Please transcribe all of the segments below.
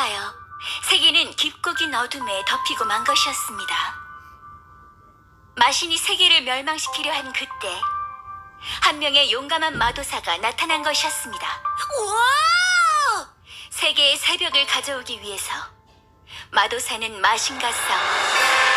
그리하여 세계는 깊고 긴 어둠에 덮이고 만 것이었습니다. 마신이 세계를 멸망시키려 한 그때 한 명의 용감한 마도사가 나타난 것이었습니다. 우와! 세계의 새벽을 가져오기 위해서 마도사는 마신과 싸워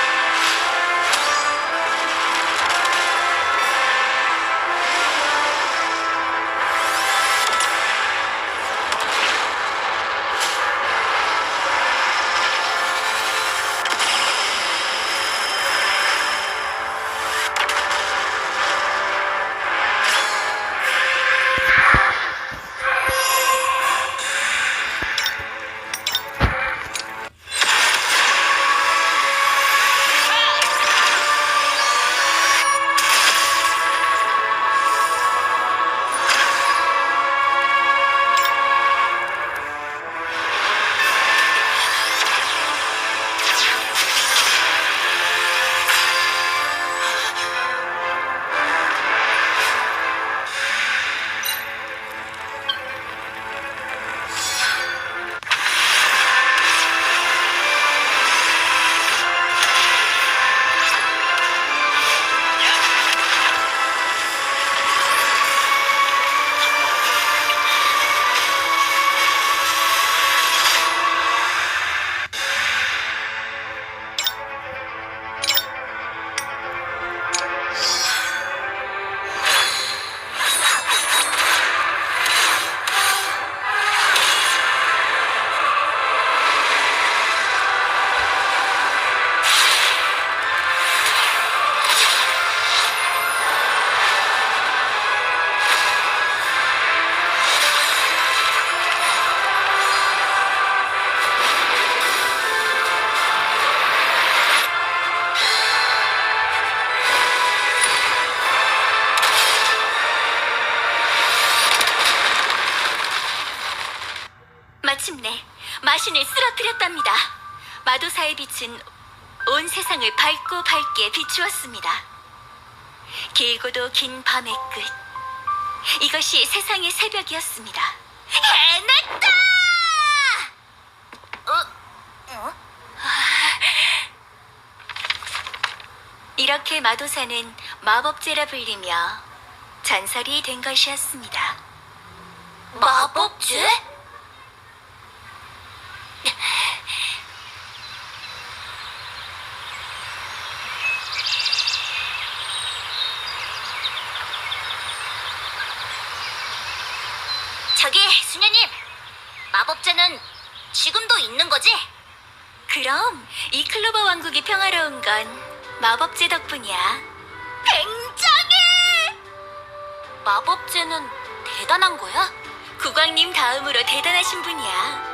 마신을 쓰러뜨렸답니다. 마도사의 빛은 온 세상을 밝고 밝게 비추었습니다. 길고도 긴 밤의 끝. 이것이 세상의 새벽이었습니다. 해냈다! 어? 이렇게 마도사는 마법제라 불리며 전설이 된 것이었습니다. 마법제? 저기 수녀님 마법제는 지금도 있는 거지? 그럼 이 클로버 왕국이 평화로운 건 마법제 덕분이야. 굉장해! 마법제는 대단한 거야? 국왕님 다음으로 대단하신 분이야.